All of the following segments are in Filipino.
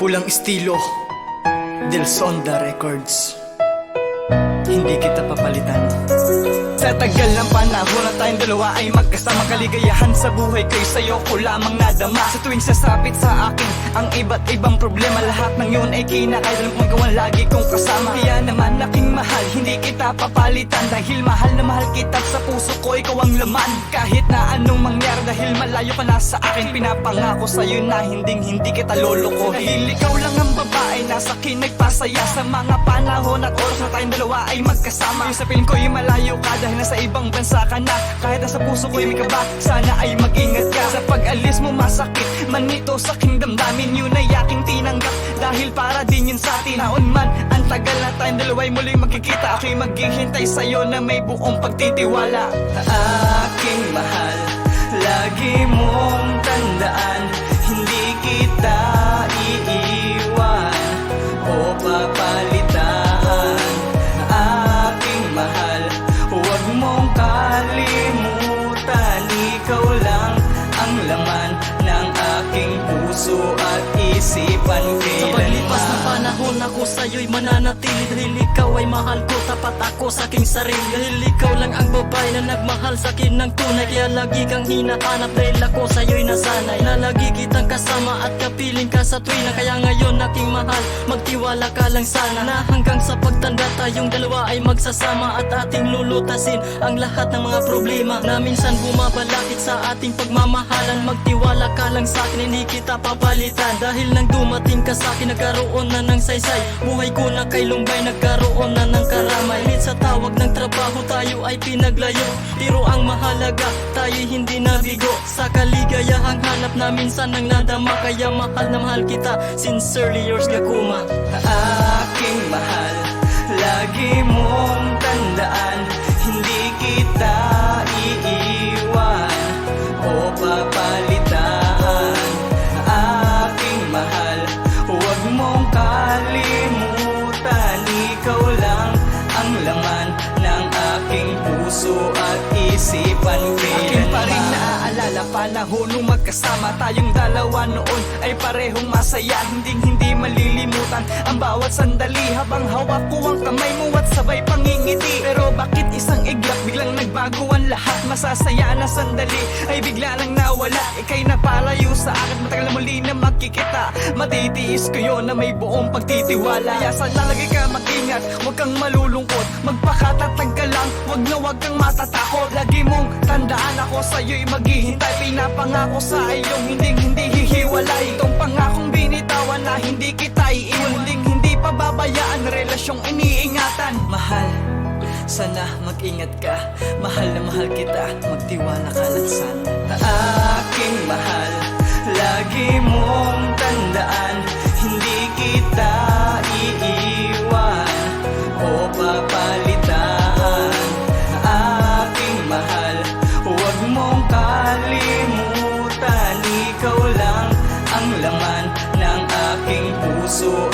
Pulang estilo Del Sonda Records Hindi kita papalitan. Sa tagal ng panahon na tayong dalawa ay magkasama Kaligayahan sa buhay ko'y sa'yo ko lamang nadama. Sa tuwing sasapit sa akin ang iba't ibang problema Lahat ng yun ay kinakailan kung ikaw ang lagi kong kasama. Kaya naman aking mahal, hindi kita papalitan. Dahil mahal na mahal kita sa puso ko, ikaw ang laman. Kahit na anong mangyari dahil malayo ka na sa akin Pinapangako sa'yo na hindi hindi kita loloko. Dahil ikaw lang ang babae na sa akin nagpasaya. Sa mga panahon at oras na tayong dalawa ay magkasama. Yung sa piling ko ay malayo ka dahil nasa ibang bansa ka na. Kahit nasa puso ko ay may kaba, sana ay mag-ingat ka. Sa pag-alis mo masakit, man ito sa aking damdamin Yun ay aking tinanggap dahil para din yun sa atin. Naon man, ang tagal na tayong dalawa ay muling magkikita. Ako'y maghihintay sa'yo na may buong pagtitiwala. Aking mahal, lagi mong tandaan Hindi kita iiwan o papalitan isipan Sa paglipas ng ako sa'yo'y mananatili. Dahil ikaw ay mahal ko, tapat ako sa aking sarili. Dahil ikaw lang ang babae na nagmahal sa akin ng tunay. Kaya lagi kang hinahanap dahil ako sa'yo'y nasanay. Na lagi kitang kasama at kapiling ka sa tuwina Kaya ngayon aking mahal, magtiwala ka lang sana. Na hanggang sa pagtanda tayong dalawa ay magsasama At ating lulutasin ang lahat ng mga problema. Na minsan bumabalakit sa ating pagmamahalan. Magtiwala ka lang sa akin, hindi kita papalitan. Dahil nang dumating ka sa akin, nagkaroon na ng saysay Buhay ko na kay Lumbay, nagkaroon na ng karamay. Lit sa tawag ng trabaho, tayo ay pinaglayo. Pero ang mahalaga, tayo'y hindi nabigo. Sa kaligayahang hanap na minsan nang nadama. Kaya mahal na mahal kita, sincerely yours Gakuma aking mahal Lagi mong tandaan puso at isipan Aking pa rin naaalala panahon nung magkasama tayong dalawa noon ay parehong masaya. Hindi hindi malilimutan ang bawat sandali Habang hawak ko ang kamay mo at sabay pangingiti. Pero bakit isang iglap biglang nagbago ang lahat? Masasaya na sandali ay bigla lang nawala. Ika'y napalayo sa akin matagal na muli na magkikita. Matitiis ko yun na may buong pagtitiwala. Kaya sana lagi ka mag-ingat, huwag kang malulungkot. Magpakatatag ka lang, huwag na huwag kang matatakot. Lagi mong tandaan ako sa'yo'y maghihintay. Pinapangako sa iyong hindi hindi sana mag-ingat ka. Mahal na mahal kita, magtiwala ka lang sana. Aking mahal, lagi mong tandaan Hindi kita iiwan o papalitan. Aking mahal, huwag mong kalimutan Ikaw lang ang laman ng aking puso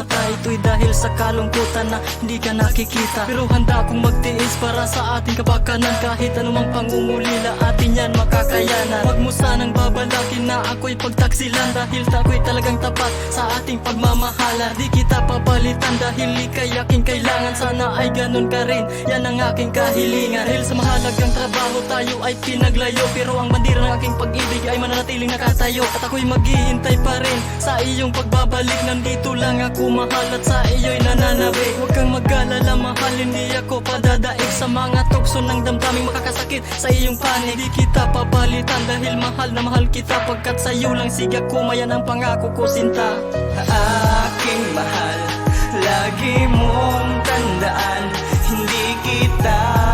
mata Ito'y dahil sa kalungkutan na hindi ka nakikita. Pero handa akong magtiis para sa ating kapakanan Kahit anumang pangungulila atin yan makakayanan. Huwag mo sanang babalakin na ako'y pagtaksilan Dahil ako'y talagang tapat sa ating pagmamahala Di kita papalitan dahil ika'y aking kailangan. Sana ay ganun ka rin, yan ang aking kahilingan. Dahil sa mahalagang trabaho tayo ay pinaglayo. Pero ang bandira ng aking pag-ibig pag-ibig ay mananatiling nakatayo At ako'y maghihintay pa rin. Sa iyong pagbabalik Nandito lang ako mahal at sa iyo'y nananabik Huwag kang mag-alala mahal, hindi ako padadaig. Sa mga tukso ng damdaming makakasakit sa iyong panig. Di kita papalitan dahil mahal na mahal kita Pagkat sa lang sigak ko, mayan ang pangako ko sinta. Aking mahal, lagi mong tandaan Hindi kita